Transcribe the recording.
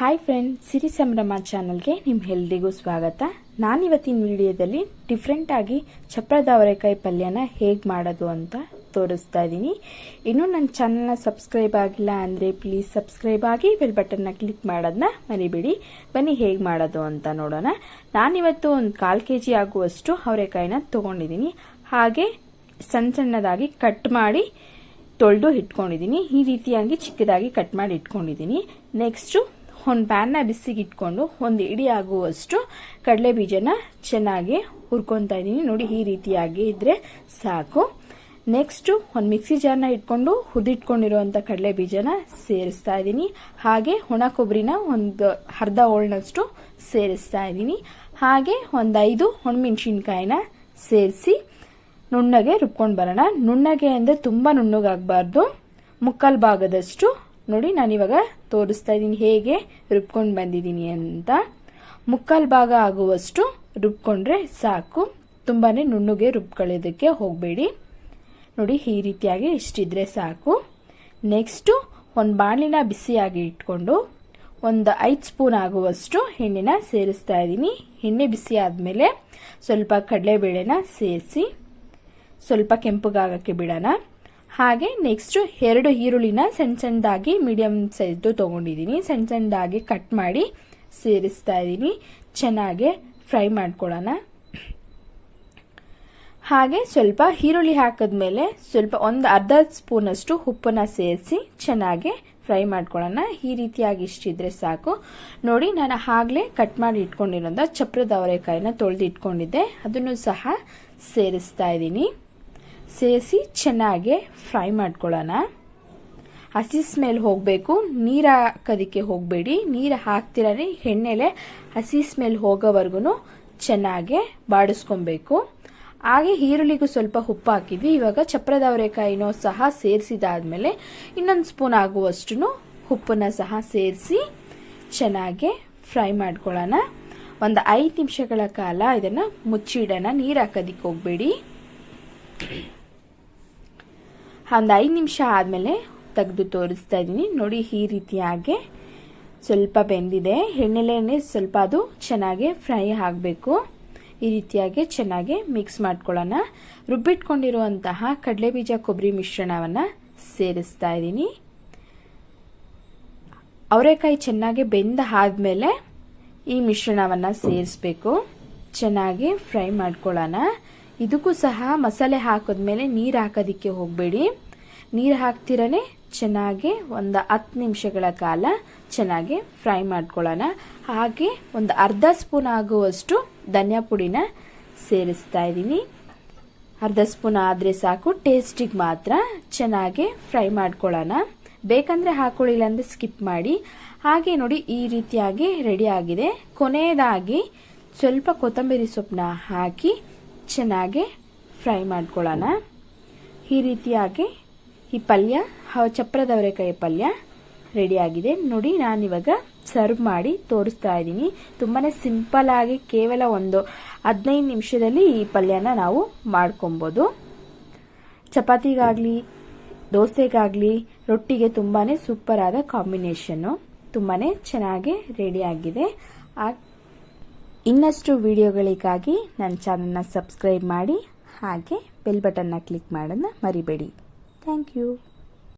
Hi friend ಸಿರಿ ಸಂಭ್ರಮ ಚಾನಲ್ಗೆ ನಿಮ್ಮ ಎಲ್ರಿಗೂ ಸ್ವಾಗತ. ನಾನಿವತ್ತಿನ ವಿಡಿಯೋದಲ್ಲಿ ಡಿಫ್ರೆಂಟಾಗಿ ಚಪ್ರದ ಅವರೆಕಾಯಿ ಪಲ್ಯನ ಹೇಗೆ ಮಾಡೋದು ಅಂತ ತೋರಿಸ್ತಾ ಇದ್ದೀನಿ ಇನ್ನೂ ನನ್ನ ಚಾನಲ್ನ ಸಬ್ಸ್ಕ್ರೈಬ್ ಆಗಿಲ್ಲ ಅಂದರೆ ಪ್ಲೀಸ್ ಸಬ್ಸ್ಕ್ರೈಬ್ ಆಗಿ ಬೆಲ್ ಬಟನ್ನ ಕ್ಲಿಕ್ ಮಾಡೋದನ್ನ ಮರಿಬೇಡಿ. ಬನ್ನಿ ಹೇಗೆ ಮಾಡೋದು ಅಂತ ನೋಡೋಣ. ನಾನಿವತ್ತು ಒಂದು ಕಾಲು ಕೆ ಜಿ ಆಗುವಷ್ಟು ಅವರೆಕಾಯಿನ ತೊಗೊಂಡಿದ್ದೀನಿ ಹಾಗೆ ಸಣ್ಣ ಸಣ್ಣದಾಗಿ ಕಟ್ ಮಾಡಿ ತೊಳೆದು ಇಟ್ಕೊಂಡಿದ್ದೀನಿ ಈ ರೀತಿಯಾಗಿ ಚಿಕ್ಕದಾಗಿ ಕಟ್ ಮಾಡಿ ಇಟ್ಕೊಂಡಿದ್ದೀನಿ ನೆಕ್ಸ್ಟು ಒಂದು ಪ್ಯಾನ್ನ ಬಿಸಿಗೆ ಇಟ್ಕೊಂಡು ಒಂದು ಇಡಿ ಆಗುವಷ್ಟು ಕಡಲೆ ಬೀಜನ ಚೆನ್ನಾಗಿ ಹುರ್ಕೊತಾ ಇದ್ದೀನಿ. ನೋಡಿ, ಈ ರೀತಿಯಾಗಿ ಇದ್ದರೆ ಸಾಕು. ನೆಕ್ಸ್ಟು ಒಂದು ಮಿಕ್ಸಿ ಜಾರ್ನ ಇಟ್ಕೊಂಡು ಹುದಿಟ್ಕೊಂಡಿರುವಂಥ ಕಡಲೆ ಬೀಜನ ಸೇರಿಸ್ತಾ ಇದ್ದೀನಿ. ಹಾಗೆ ಒಣ ಕೊಬ್ಬರಿನ ಒಂದು ಅರ್ಧ ಹೋಳ್ನಷ್ಟು ಸೇರಿಸ್ತಾ ಇದ್ದೀನಿ. ಹಾಗೆ ಒಂದು ಐದು ಒಣಮೆಣ್ಸಿನ್ಕಾಯಿನ ಸೇರಿಸಿ ನುಣ್ಣಗೆ ರುಬ್ಕೊಂಡು ಬರೋಣ. ನುಣ್ಣಗೆ ಅಂದರೆ ತುಂಬ ನುಣ್ಣಗಾಗಬಾರ್ದು. ಮುಕ್ಕಾಲು ಭಾಗದಷ್ಟು ನೋಡಿ ನಾನು ಇವಾಗ ತೋರಿಸ್ತಾ ಇದ್ದೀನಿ ಹೇಗೆ ರುಬ್ಕೊಂಡು ಬಂದಿದ್ದೀನಿ ಅಂತ. ಮುಕ್ಕಾಲು ಭಾಗ ಆಗುವಷ್ಟು ರುಬ್ಕೊಂಡ್ರೆ ಸಾಕು. ತುಂಬಾ ನುಣ್ಣಗೆ ರುಬ್ಕೊಳ್ಳೋದಕ್ಕೆ ಹೋಗಬೇಡಿ. ನೋಡಿ, ಈ ರೀತಿಯಾಗಿ ಇಷ್ಟಿದ್ರೆ ಸಾಕು. ನೆಕ್ಸ್ಟು, ಒಂದು ಬಾಣಲಿನ ಬಿಸಿಯಾಗಿ ಇಟ್ಕೊಂಡು ಒಂದು ಐದು ಸ್ಪೂನ್ ಆಗುವಷ್ಟು ಎಣ್ಣೆನ ಸೇರಿಸ್ತಾ ಇದ್ದೀನಿ. ಎಣ್ಣೆ ಬಿಸಿ ಆದಮೇಲೆ ಸ್ವಲ್ಪ ಕಡಲೆಬೇಳೆನ ಸೇರಿಸಿ ಸ್ವಲ್ಪ ಕೆಂಪುಗಾಗಕ್ಕೆ ಬಿಡೋಣ. ಹಾಗೆ ನೆಕ್ಸ್ಟು ಎರಡು ಈರುಳ್ಳಿನ ಸಣ್ಣ ಸಣ್ಣದಾಗಿ ಮೀಡಿಯಮ್ ಸೈಜ್ದು ತೊಗೊಂಡಿದ್ದೀನಿ. ಸಣ್ಣ ಸಣ್ಣದಾಗಿ ಕಟ್ ಮಾಡಿ ಸೇರಿಸ್ತಾ ಇದ್ದೀನಿ. ಚೆನ್ನಾಗಿ ಫ್ರೈ ಮಾಡ್ಕೊಳ್ಳೋಣ. ಹಾಗೆ ಸ್ವಲ್ಪ ಈರುಳ್ಳಿ ಹಾಕಿದ್ಮೇಲೆ ಸ್ವಲ್ಪ ಒಂದು ಅರ್ಧ ಸ್ಪೂನಷ್ಟು ಉಪ್ಪನ್ನ ಸೇರಿಸಿ ಚೆನ್ನಾಗಿ ಫ್ರೈ ಮಾಡ್ಕೊಳ್ಳೋಣ. ಈ ರೀತಿಯಾಗಿ ಇಷ್ಟಿದ್ರೆ ಸಾಕು. ನೋಡಿ, ನಾನು ಆಗಲೇ ಕಟ್ ಮಾಡಿ ಇಟ್ಕೊಂಡಿರೋಂಥ ಚಪ್ರದ ಅವರೆಕಾಯಿನ ತೊಳೆದು ಅದನ್ನು ಸಹ ಸೇರಿಸ್ತಾ ಇದ್ದೀನಿ. ಸೇರಿಸಿ ಚೆನ್ನಾಗಿ ಫ್ರೈ ಮಾಡ್ಕೊಳ್ಳೋಣ. ಹಸಿ ಸ್ಮೆಲ್ ಹೋಗಬೇಕು. ನೀರು ಹಾಕೋದಕ್ಕೆ ಹೋಗಬೇಡಿ. ನೀರು ಹಾಕ್ತಿರೇ ಎಣ್ಣೆಲೆ ಹಸಿ ಸ್ಮೆಲ್ ಹೋಗೋವರೆಗೂ ಚೆನ್ನಾಗಿ ಬಾಡಿಸ್ಕೊಬೇಕು. ಹಾಗೆ ಈರುಳ್ಳಿಗೂ ಸ್ವಲ್ಪ ಉಪ್ಪು ಹಾಕಿದ್ವಿ. ಇವಾಗ ಚಪ್ರದ ಅವರೆಕಾಯಿನೂ ಸಹ ಸೇರಿಸಿದಾದ್ಮೇಲೆ ಇನ್ನೊಂದು ಸ್ಪೂನ್ ಆಗುವಷ್ಟು ಉಪ್ಪನ್ನು ಸಹ ಸೇರಿಸಿ ಚೆನ್ನಾಗಿ ಫ್ರೈ ಮಾಡ್ಕೊಳ್ಳೋಣ. ಒಂದು ಐದು ನಿಮಿಷಗಳ ಕಾಲ ಇದನ್ನು ಮುಚ್ಚಿಡೋಣ. ನೀರು ಹಾಕೋದಕ್ಕೆ ಹೋಗಬೇಡಿ. ಒಂದು ಐದು ನಿಮಿಷ ಆದಮೇಲೆ ತೆಗೆದು ತೋರಿಸ್ತಾ ಇದ್ದೀನಿ ನೋಡಿ ಈ ರೀತಿಯಾಗಿ ಸ್ವಲ್ಪ ಬೆಂದಿದೆ. ಎಣ್ಣೆಲೆ ಸ್ವಲ್ಪ ಅದು ಚೆನ್ನಾಗಿ ಫ್ರೈ ಆಗಬೇಕು. ಈ ರೀತಿಯಾಗಿ ಚೆನ್ನಾಗಿ ಮಿಕ್ಸ್ ಮಾಡ್ಕೊಳ್ಳೋಣ. ರುಬ್ಬಿಟ್ಕೊಂಡಿರುವಂತಹ ಕಡಲೆಬೀಜ ಕೊಬ್ಬರಿ ಮಿಶ್ರಣವನ್ನು ಸೇರಿಸ್ತಾ ಇದ್ದೀನಿ ಅವರೆಕಾಯಿ ಚೆನ್ನಾಗಿ ಬೆಂದ ಆದಮೇಲೆ ಈ ಮಿಶ್ರಣವನ್ನು ಸೇರಿಸ್ಬೇಕು. ಚೆನ್ನಾಗಿ ಫ್ರೈ ಮಾಡ್ಕೊಳ್ಳೋಣ. ಇದಕ್ಕೂ ಸಹ ಮಸಾಲೆ ಹಾಕಿದ್ಮೇಲೆ ನೀರು ಹಾಕೋದಕ್ಕೆ ಹೋಗಬೇಡಿ. ನೀರು ಹಾಕ್ತಿರನೇ ಚೆನ್ನಾಗಿ ಒಂದು ಹತ್ತು ನಿಮಿಷಗಳ ಕಾಲ ಚೆನ್ನಾಗಿ ಫ್ರೈ ಮಾಡ್ಕೊಳ್ಳೋಣ. ಹಾಗೆ ಒಂದು ಅರ್ಧ ಸ್ಪೂನ್ ಆಗುವಷ್ಟು ಧನಿಯಾ ಪುಡಿನ ಸೇರಿಸ್ತಾ ಇದ್ದೀನಿ. ಅರ್ಧ ಸ್ಪೂನ್ ಆದರೆ ಸಾಕು, ಟೇಸ್ಟಿಗೆ ಮಾತ್ರ ಚೆನ್ನಾಗಿ ಫ್ರೈ ಮಾಡ್ಕೊಳ್ಳೋಣ. ಬೇಕಂದ್ರೆ ಹಾಕೊಳ್ಳಿಲ್ಲ ಅಂದರೆ ಸ್ಕಿಪ್ ಮಾಡಿ. ಹಾಗೆ ನೋಡಿ ಈ ರೀತಿಯಾಗಿ ರೆಡಿ ಆಗಿದೆ. ಕೊನೆಯದಾಗಿ ಸ್ವಲ್ಪ ಕೊತ್ತಂಬರಿ ಸೊಪ್ಪನ್ನ ಹಾಕಿ ಚೆನ್ನಾಗಿ ಫ್ರೈ ಮಾಡ್ಕೊಳ್ಳೋಣ. ಈ ರೀತಿಯಾಗಿ ಈ ಪಲ್ಯ ಚಪ್ರದ ಅವರೆಕಾಯಿ ಪಲ್ಯ ರೆಡಿಯಾಗಿದೆ ನೋಡಿ ನಾನಿವಾಗ ಸರ್ವ್ ಮಾಡಿ ತೋರಿಸ್ತಾ ಇದ್ದೀನಿ. ತುಂಬಾ ಸಿಂಪಲ್ ಆಗಿ ಕೇವಲ ಒಂದು ಹದಿನೈದು ನಿಮಿಷದಲ್ಲಿ ಈ ಪಲ್ಯನ ನಾವು ಮಾಡ್ಕೊಬೋದು. ಚಪಾತಿಗಾಗಲಿ, ದೋಸೆಗಾಗಲಿ, ರೊಟ್ಟಿಗೆ ತುಂಬಾ ಸೂಪರ್ ಆದ ಕಾಂಬಿನೇಷನ್ನು ತುಂಬಾ ಚೆನ್ನಾಗಿ ರೆಡಿಯಾಗಿದೆ ಇನ್ನಷ್ಟು ವಿಡಿಯೋಗಳಿಗಾಗಿ ನನ್ನ ಚಾನಲ್ನ ಸಬ್ಸ್ಕ್ರೈಬ್ ಮಾಡಿ ಹಾಗೆ ಬೆಲ್ ಬಟನ್ನ ಕ್ಲಿಕ್ ಮಾಡೋದನ್ನ ಮರಿಬೇಡಿ. Thank you.